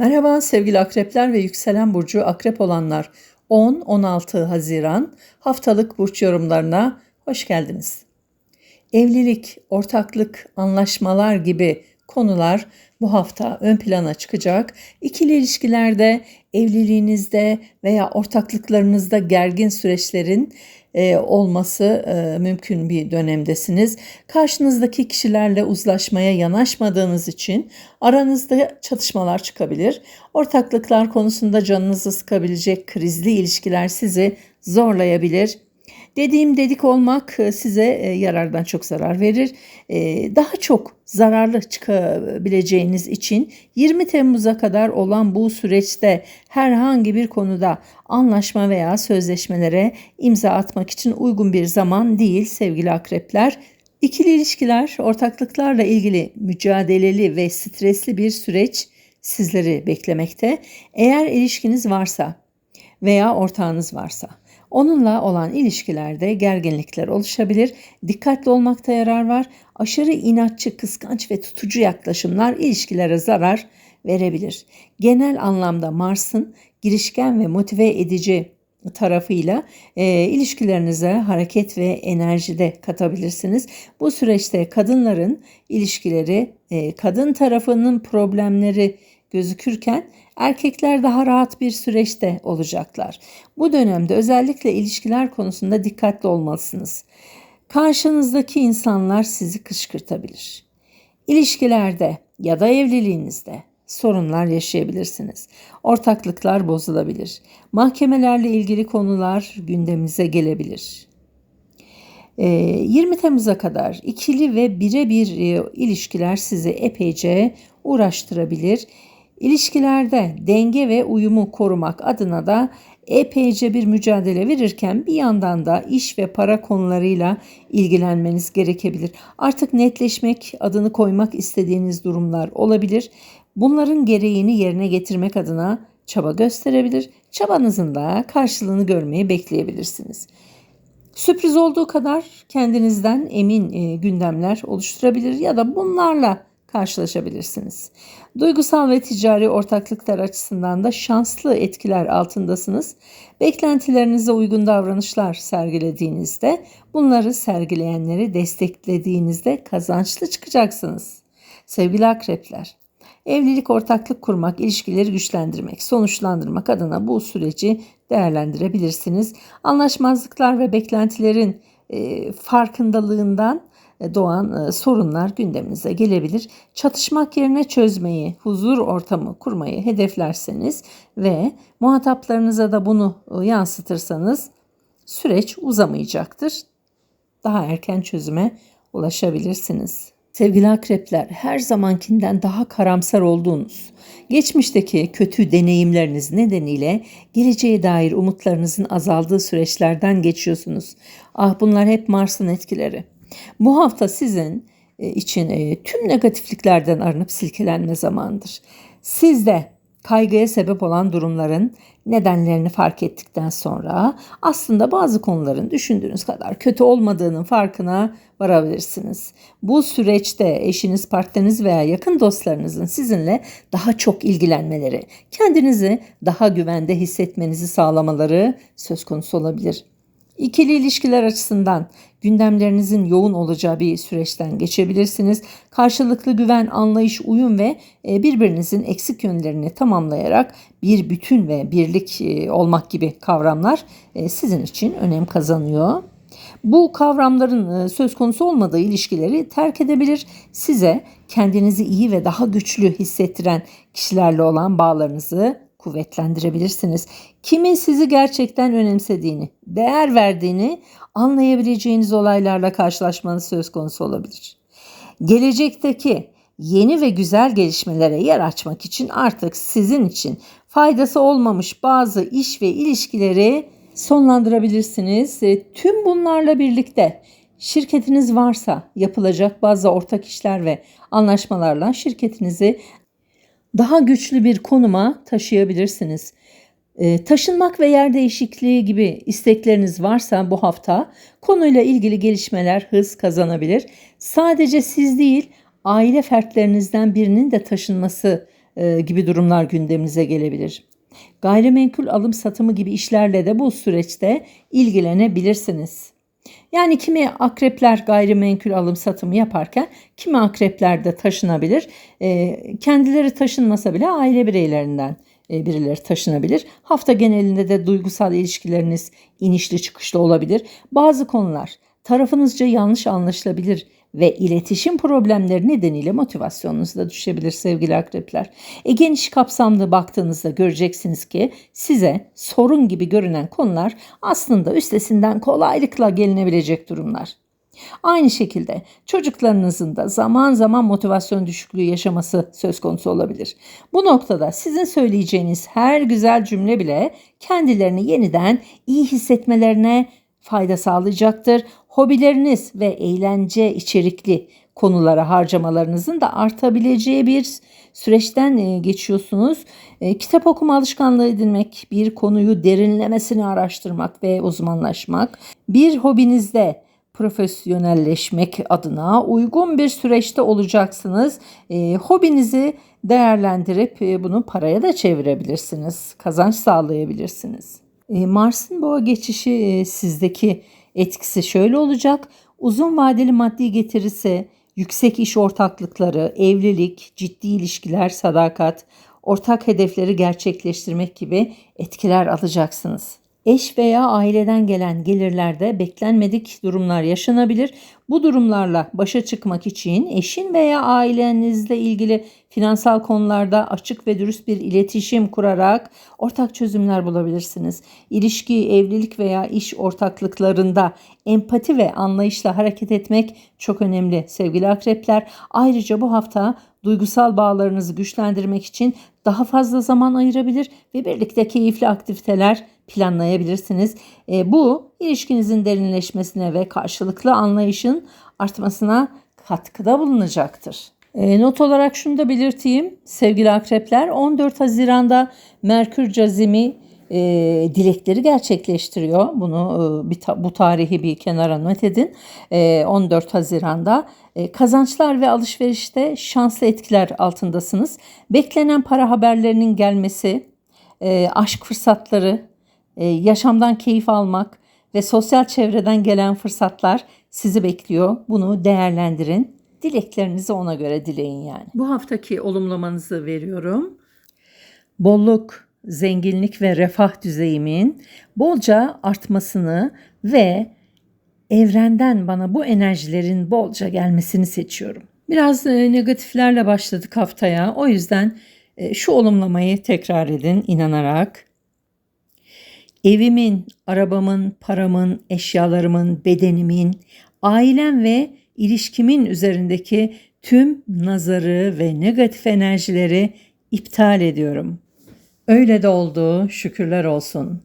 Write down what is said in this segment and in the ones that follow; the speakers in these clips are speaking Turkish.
Merhaba sevgili akrepler ve yükselen burcu akrep olanlar. 10-16 Haziran haftalık burç yorumlarına hoş geldiniz. Evlilik, ortaklık, anlaşmalar gibi konular bu hafta ön plana çıkacak. İkili ilişkilerde, evliliğinizde veya ortaklıklarınızda gergin süreçlerin e, olması e, mümkün bir dönemdesiniz. Karşınızdaki kişilerle uzlaşmaya yanaşmadığınız için aranızda çatışmalar çıkabilir. Ortaklıklar konusunda canınızı sıkabilecek krizli ilişkiler sizi zorlayabilir. Dediğim dedik olmak e, size e, yarardan çok zarar verir. E, daha çok zararlı çıkabileceğiniz için 20 Temmuz'a kadar olan bu süreçte herhangi bir konuda anlaşma veya sözleşmelere imza atmak için uygun bir zaman değil sevgili akrepler. İkili ilişkiler, ortaklıklarla ilgili mücadeleli ve stresli bir süreç sizleri beklemekte. Eğer ilişkiniz varsa veya ortağınız varsa Onunla olan ilişkilerde gerginlikler oluşabilir. Dikkatli olmakta yarar var. Aşırı inatçı, kıskanç ve tutucu yaklaşımlar ilişkilere zarar verebilir. Genel anlamda Mars'ın girişken ve motive edici tarafıyla e, ilişkilerinize hareket ve enerji de katabilirsiniz. Bu süreçte kadınların ilişkileri, e, kadın tarafının problemleri gözükürken erkekler daha rahat bir süreçte olacaklar. Bu dönemde özellikle ilişkiler konusunda dikkatli olmalısınız. Karşınızdaki insanlar sizi kışkırtabilir. İlişkilerde ya da evliliğinizde sorunlar yaşayabilirsiniz. Ortaklıklar bozulabilir. Mahkemelerle ilgili konular gündeminize gelebilir. 20 ee, Temmuz'a kadar ikili ve birebir e, ilişkiler sizi epeyce uğraştırabilir. İlişkilerde denge ve uyumu korumak adına da epeyce bir mücadele verirken bir yandan da iş ve para konularıyla ilgilenmeniz gerekebilir. Artık netleşmek, adını koymak istediğiniz durumlar olabilir. Bunların gereğini yerine getirmek adına çaba gösterebilir. Çabanızın da karşılığını görmeyi bekleyebilirsiniz. Sürpriz olduğu kadar kendinizden emin e, gündemler oluşturabilir ya da bunlarla karşılaşabilirsiniz. Duygusal ve ticari ortaklıklar açısından da şanslı etkiler altındasınız. Beklentilerinize uygun davranışlar sergilediğinizde bunları sergileyenleri desteklediğinizde kazançlı çıkacaksınız. Sevgili akrepler, evlilik, ortaklık kurmak, ilişkileri güçlendirmek, sonuçlandırmak adına bu süreci değerlendirebilirsiniz. Anlaşmazlıklar ve beklentilerin e, farkındalığından doğan e, sorunlar gündeminize gelebilir. Çatışmak yerine çözmeyi, huzur ortamı kurmayı hedeflerseniz ve muhataplarınıza da bunu e, yansıtırsanız süreç uzamayacaktır. Daha erken çözüme ulaşabilirsiniz. Sevgili akrepler, her zamankinden daha karamsar olduğunuz, geçmişteki kötü deneyimleriniz nedeniyle geleceğe dair umutlarınızın azaldığı süreçlerden geçiyorsunuz. Ah bunlar hep Mars'ın etkileri. Bu hafta sizin e, için e, tüm negatifliklerden arınıp silkelenme zamanıdır. Siz de kaygıya sebep olan durumların nedenlerini fark ettikten sonra aslında bazı konuların düşündüğünüz kadar kötü olmadığının farkına varabilirsiniz. Bu süreçte eşiniz, partneriniz veya yakın dostlarınızın sizinle daha çok ilgilenmeleri, kendinizi daha güvende hissetmenizi sağlamaları söz konusu olabilir. İkili ilişkiler açısından gündemlerinizin yoğun olacağı bir süreçten geçebilirsiniz. Karşılıklı güven, anlayış, uyum ve e, birbirinizin eksik yönlerini tamamlayarak bir bütün ve birlik e, olmak gibi kavramlar e, sizin için önem kazanıyor. Bu kavramların söz konusu olmadığı ilişkileri terk edebilir. Size kendinizi iyi ve daha güçlü hissettiren kişilerle olan bağlarınızı kuvvetlendirebilirsiniz. Kimin sizi gerçekten önemsediğini, değer verdiğini anlayabileceğiniz olaylarla karşılaşmanız söz konusu olabilir. Gelecekteki yeni ve güzel gelişmelere yer açmak için artık sizin için faydası olmamış bazı iş ve ilişkileri sonlandırabilirsiniz. E, tüm bunlarla birlikte şirketiniz varsa yapılacak bazı ortak işler ve anlaşmalarla şirketinizi daha güçlü bir konuma taşıyabilirsiniz. E, taşınmak ve yer değişikliği gibi istekleriniz varsa bu hafta konuyla ilgili gelişmeler hız kazanabilir. Sadece siz değil, aile fertlerinizden birinin de taşınması e, gibi durumlar gündeminize gelebilir. Gayrimenkul alım satımı gibi işlerle de bu süreçte ilgilenebilirsiniz. Yani kimi akrepler gayrimenkul alım satımı yaparken kimi akrepler de taşınabilir. E, kendileri taşınmasa bile aile bireylerinden e, birileri taşınabilir. Hafta genelinde de duygusal ilişkileriniz inişli çıkışlı olabilir. Bazı konular tarafınızca yanlış anlaşılabilir ve iletişim problemleri nedeniyle motivasyonunuz da düşebilir sevgili akrepler. E, geniş kapsamlı baktığınızda göreceksiniz ki size sorun gibi görünen konular aslında üstesinden kolaylıkla gelinebilecek durumlar. Aynı şekilde çocuklarınızın da zaman zaman motivasyon düşüklüğü yaşaması söz konusu olabilir. Bu noktada sizin söyleyeceğiniz her güzel cümle bile kendilerini yeniden iyi hissetmelerine fayda sağlayacaktır. Hobileriniz ve eğlence içerikli konulara harcamalarınızın da artabileceği bir süreçten e, geçiyorsunuz. E, kitap okuma alışkanlığı edinmek, bir konuyu derinlemesine araştırmak ve uzmanlaşmak, bir hobinizde profesyonelleşmek adına uygun bir süreçte olacaksınız. E, hobinizi değerlendirip bunu paraya da çevirebilirsiniz. Kazanç sağlayabilirsiniz. Mars'ın boğa geçişi sizdeki etkisi şöyle olacak. Uzun vadeli maddi getirisi, yüksek iş ortaklıkları, evlilik, ciddi ilişkiler, sadakat, ortak hedefleri gerçekleştirmek gibi etkiler alacaksınız. Eş veya aileden gelen gelirlerde beklenmedik durumlar yaşanabilir. Bu durumlarla başa çıkmak için eşin veya ailenizle ilgili finansal konularda açık ve dürüst bir iletişim kurarak ortak çözümler bulabilirsiniz. İlişki, evlilik veya iş ortaklıklarında empati ve anlayışla hareket etmek çok önemli sevgili akrepler. Ayrıca bu hafta duygusal bağlarınızı güçlendirmek için daha fazla zaman ayırabilir ve birlikte keyifli aktiviteler planlayabilirsiniz. E, bu ilişkinizin derinleşmesine ve karşılıklı anlayışın artmasına katkıda bulunacaktır. E, not olarak şunu da belirteyim sevgili akrepler 14 Haziran'da Merkür cazimi e, dilekleri gerçekleştiriyor. Bunu e, bir ta, bu tarihi bir kenara not edin. E, 14 Haziran'da e, kazançlar ve alışverişte şanslı etkiler altındasınız. Beklenen para haberlerinin gelmesi, e, aşk fırsatları, e, yaşamdan keyif almak ve sosyal çevreden gelen fırsatlar sizi bekliyor. Bunu değerlendirin. Dileklerinizi ona göre dileyin yani. Bu haftaki olumlamanızı veriyorum. Bolluk, zenginlik ve refah düzeyimin bolca artmasını ve evrenden bana bu enerjilerin bolca gelmesini seçiyorum. Biraz e, negatiflerle başladık haftaya. O yüzden e, şu olumlamayı tekrar edin inanarak. Evimin, arabamın, paramın, eşyalarımın, bedenimin, ailem ve ilişkimin üzerindeki tüm nazarı ve negatif enerjileri iptal ediyorum. Öyle de oldu, şükürler olsun.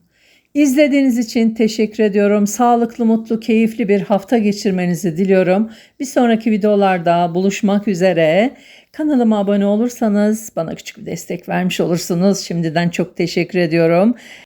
İzlediğiniz için teşekkür ediyorum. Sağlıklı, mutlu, keyifli bir hafta geçirmenizi diliyorum. Bir sonraki videolarda buluşmak üzere. Kanalıma abone olursanız bana küçük bir destek vermiş olursunuz. Şimdiden çok teşekkür ediyorum.